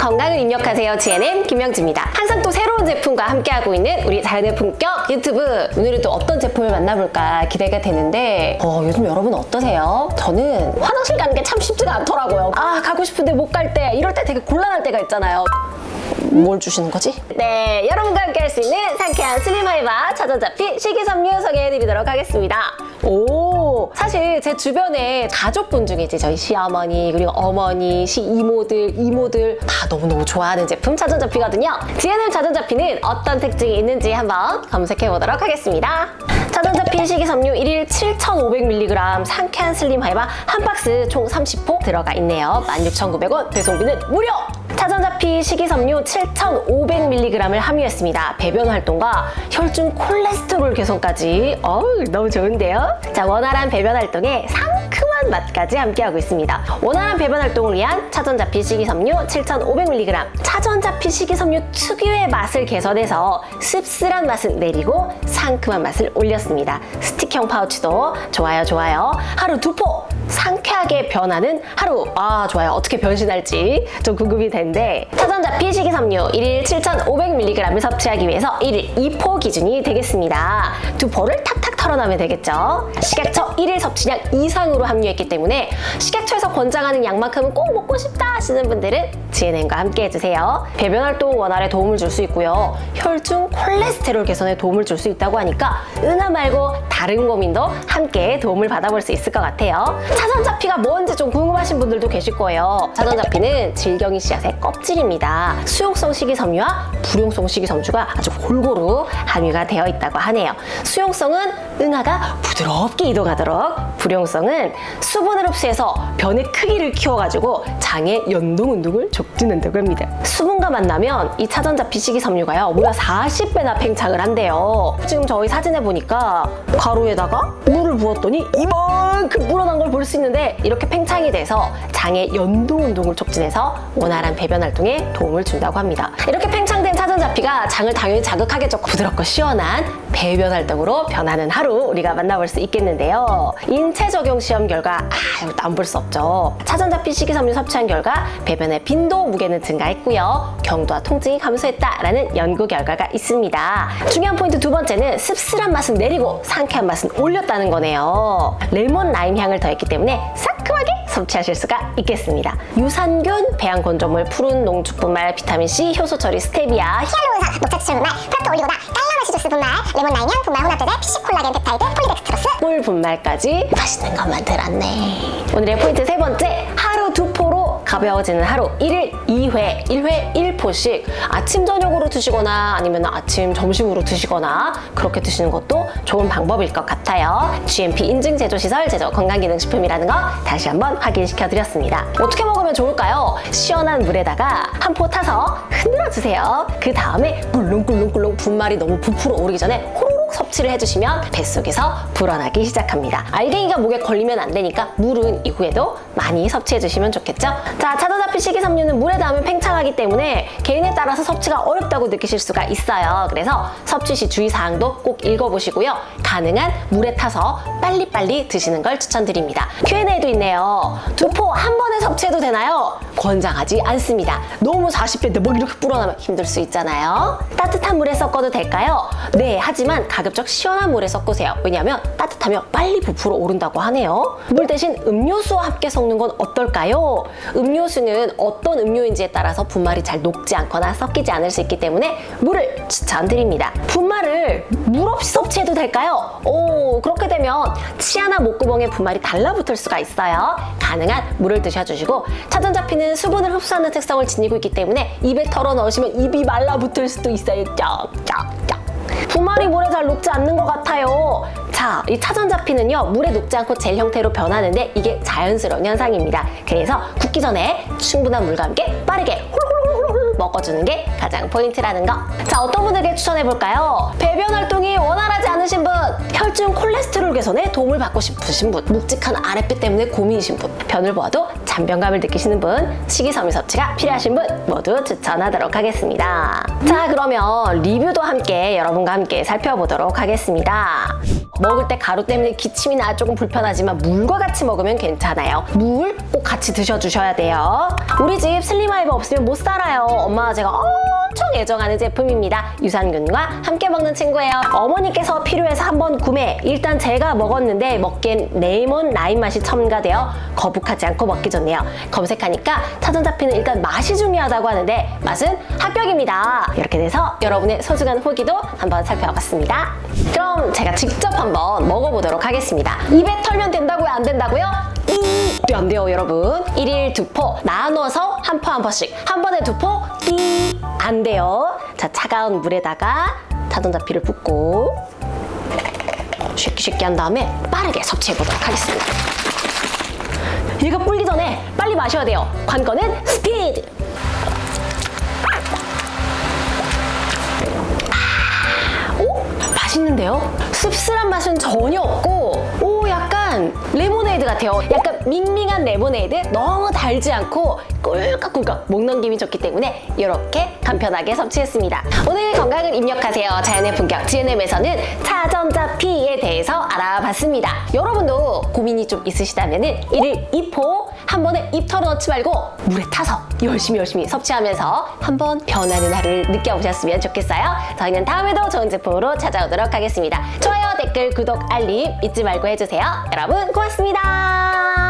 건강을 입력하세요. GNM 김영지입니다. 항상 또 새로운 제품과 함께하고 있는 우리 자연의 품격 유튜브. 오늘은 또 어떤 제품을 만나볼까 기대가 되는데, 어, 요즘 여러분 어떠세요? 저는 화장실 가는 게 참 쉽지가 않더라고요. 아, 가고 싶은데 못 갈 때, 이럴 때 되게 곤란할 때가 있잖아요. 뭘 주시는 거지? 네, 여러분과 함께 할 수 있는 상쾌한 슬림하이바 차전잡히 식이섬유 소개해드리도록 하겠습니다. 오, 사실 제 주변에 가족분 중에 이제 저희 시어머니, 그리고 어머니, 시이모들, 이모들 다 너무너무 좋아하는 제품 차전잡히거든요. GNM 차전잡히는 어떤 특징이 있는지 한번 검색해 보도록 하겠습니다. 차전잡히 식이섬유 1일 7,500mg 상쾌한 슬림 하이바 한 박스 총 30포 들어가 있네요. 16,900원, 배송비는 무료! 차전자피 식이섬유 7,500mg을 함유했습니다. 배변 활동과 혈중 콜레스테롤 개선까지 어우 너무 좋은데요? 자 원활한 배변 활동에 상 큼한 맛까지 함께하고 있습니다. 원활한 배변 활동을 위한 차전자피 식이섬유 7,500mg 차전자피 식이섬유 특유의 맛을 개선해서 씁쓸한 맛을 내리고 상큼한 맛을 올렸습니다. 스틱형 파우치도 좋아요 좋아요 하루 두 포 상쾌하게 변하는 하루. 아, 좋아요. 어떻게 변신할지 좀 궁금이 되는데. 차전자피 식이섬유 1일 7,500mg을 섭취하기 위해서 1일 2포 기준이 되겠습니다. 두 포를 탁탁 털어놔면 되겠죠. 식약처 1일 섭취량 이상으로 함유했기 때문에 식약처에서 권장하는 양만큼은 꼭 먹고 싶다 하시는 분들은 GNM과 함께 해주세요. 배변 활동 원활에 도움을 줄 수 있고요. 혈중 콜레스테롤 개선에 도움을 줄 수 있다고 하니까 은하 말고 다른 고민도 함께 도움을 받아볼 수 있을 것 같아요. 차전자피가 뭔지 좀 궁금하신 분들도 계실 거예요. 차전자피는 질경이 씨앗의 껍질입니다. 수용성 식이섬유와 불용성 식이섬유가 아주 골고루 함유가 되어 있다고 하네요. 수용성은 은하가 부드럽게 이동하도록, 불용성은 수분을 흡수해서 변의 크기를 키워가지고 장의 연동 운동을 촉진한다고 합니다. 수분과 만나면 이 차전자피 식이섬유가요 무려 40배나 팽창을 한대요. 지금 저희 사진에 보니까 가루에다가 물을 부었더니 이만큼 불어난 걸 볼 수 있는데 이렇게 팽창이 돼서 장의 연동 운동을 촉진해서 원활한 배변 활동에 도움을 준다고 합니다. 이렇게 차전 자피가 장을 당연히 자극하겠죠. 부드럽고 시원한 배변 활동으로 변하는 하루 우리가 만나볼 수 있겠는데요. 인체 적용 시험 결과 아 이것도 안 볼 수 없죠. 차전자피 식이섬유 섭취한 결과 배변의 빈도 무게는 증가했고요. 경도와 통증이 감소했다라는 연구 결과가 있습니다. 중요한 포인트 두 번째는 씁쓸한 맛은 내리고 상쾌한 맛은 올렸다는 거네요. 레몬 라임 향을 더했기 때문에 상큼하게 섭취하실 수가 있겠습니다. 유산균, 배양 건조물, 푸른 농축 분말, 비타민 C, 효소 처리, 스테비아, 히알루론산, 녹차 추출 분말, 프락토 올리고당, 깔라마시 주스 분말, 레몬 라인향 분말 혼합제제, 피시 콜라겐 펩타이드, 폴리덱스트로스, 꿀 분말까지 맛있는 거 만들었네. 오늘의 포인트 세 번째, 가벼워지는 하루 1일 2회, 1회 1포씩 아침 저녁으로 드시거나 아니면 아침 점심으로 드시거나 그렇게 드시는 것도 좋은 방법일 것 같아요. GMP 인증 제조 시설 제조 건강기능식품이라는 거 다시 한번 확인시켜 드렸습니다. 어떻게 먹으면 좋을까요? 시원한 물에다가 한 포 타서 흔들어 주세요. 그 다음에 꿀렁꿀렁꿀렁 분말이 너무 부풀어 오르기 전에 호로록 섭취를 해주시면 뱃속에서 불어나기 시작합니다. 알갱이가 목에 걸리면 안 되니까 물은 이후에도 많이 섭취해 주시면 좋겠죠? 자, 차도자피 식이섬유는 물에 닿으면 팽창하기 때문에 개인에 따라서 섭취가 어렵다고 느끼실 수가 있어요. 그래서 섭취 시 주의사항도 꼭 읽어보시고요. 가능한 물에 타서 빨리빨리 드시는 걸 추천드립니다. Q&A도 있네요. 두포 한 번에 섭취해도 되나요? 권장하지 않습니다. 너무 40대인데 뭐 이렇게 불어나면 힘들 수 있잖아요. 따뜻한 물에 섞어도 될까요? 네, 하지만 가급 적 시원한 물에 섞으세요. 왜냐하면 따뜻하면 빨리 부풀어 오른다고 하네요. 물 대신 음료수와 함께 섞는 건 어떨까요? 음료수는 어떤 음료인지에 따라서 분말이 잘 녹지 않거나 섞이지 않을 수 있기 때문에 물을 추천드립니다. 분말을 물 없이 섭취해도 될까요? 오, 그렇게 되면 치아나 목구멍에 분말이 달라붙을 수가 있어요. 가능한 물을 드셔주시고 차전자피는 수분을 흡수하는 특성을 지니고 있기 때문에 입에 털어 넣으시면 입이 말라붙을 수도 있어요. 쩍쩍쩍. 분말이 물에 잘 녹지 않는 것 같아요. 자, 이 차전자피는요, 물에 녹지 않고 젤 형태로 변하는데 이게 자연스러운 현상입니다. 그래서 굽기 전에 충분한 물과 함께 빠르게 홀홀홀홀 먹어주는 게 가장 포인트라는 거. 자, 어떤 분에게 추천해 볼까요? 배변 활동이 원활하지 않으신 분, 혈중 콜레스테롤 개선에 도움을 받고 싶으신 분, 묵직한 아랫배 때문에 고민이신 분, 변을 보아도 잔변감을 느끼시는 분, 식이섬유 섭취가 필요하신 분 모두 추천하도록 하겠습니다. 자, 그러면 리뷰도 함께 여러분과 함께 살펴보도록 하겠습니다. 먹을 때 가루 때문에 기침이 나 조금 불편하지만 물과 같이 먹으면 괜찮아요. 물 꼭 같이 드셔주셔야 돼요. 우리 집 슬림아이버 없으면 못 살아요. 엄마가 제가 엄청 애정하는 제품입니다. 유산균과 함께 먹는 친구예요. 어머니께서 필요해서 한번 구매. 일단 제가 먹었는데 먹기엔 레몬 라임 맛이 첨가되어 거북하지 않고 먹기 좋네요. 검색하니까 찾은 잡히는 일단 맛이 중요하다고 하는데 맛은 합격입니다. 이렇게 돼서 여러분의 소중한 후기도 한번 살펴봤습니다. 그럼 제가 직접 한번 먹어보도록 하겠습니다. 입에 털면 된다고요? 안 된다고요? 이, 안 돼요, 여러분. 일일 두포 나눠서 한 포 한 포씩. 한 번에 두 포, 띠, 안 돼요. 자, 차가운 물에다가 자동차피를 붓고 쉽게 쉽게 한 다음에 빠르게 섭취해 보도록 하겠습니다. 얘가 불기 전에 빨리 마셔야 돼요. 관건은 스피드. 오? 맛있는데요? 씁쓸한 맛은 전혀 없고 오 약간 레모네이드 같아요 약간 밍밍한 레모네이드 너무 달지 않고 꿀꺽꿀꺽 목 넘김이 좋기 때문에 이렇게 간편하게 섭취했습니다 오늘 건강을 입력하세요 자연의 품격 GNM에서는 차전자피에 대해서 알아봤습니다 여러분도 고민이 좀 있으시다면 은 이를 2포 한 번에 입 털어넣지 말고 물에 타서 열심히 열심히 섭취하면서 한번 변하는 하루를 느껴보셨으면 좋겠어요. 저희는 다음에도 좋은 제품으로 찾아오도록 하겠습니다. 좋아요, 댓글, 구독, 알림 잊지 말고 해주세요. 여러분 고맙습니다.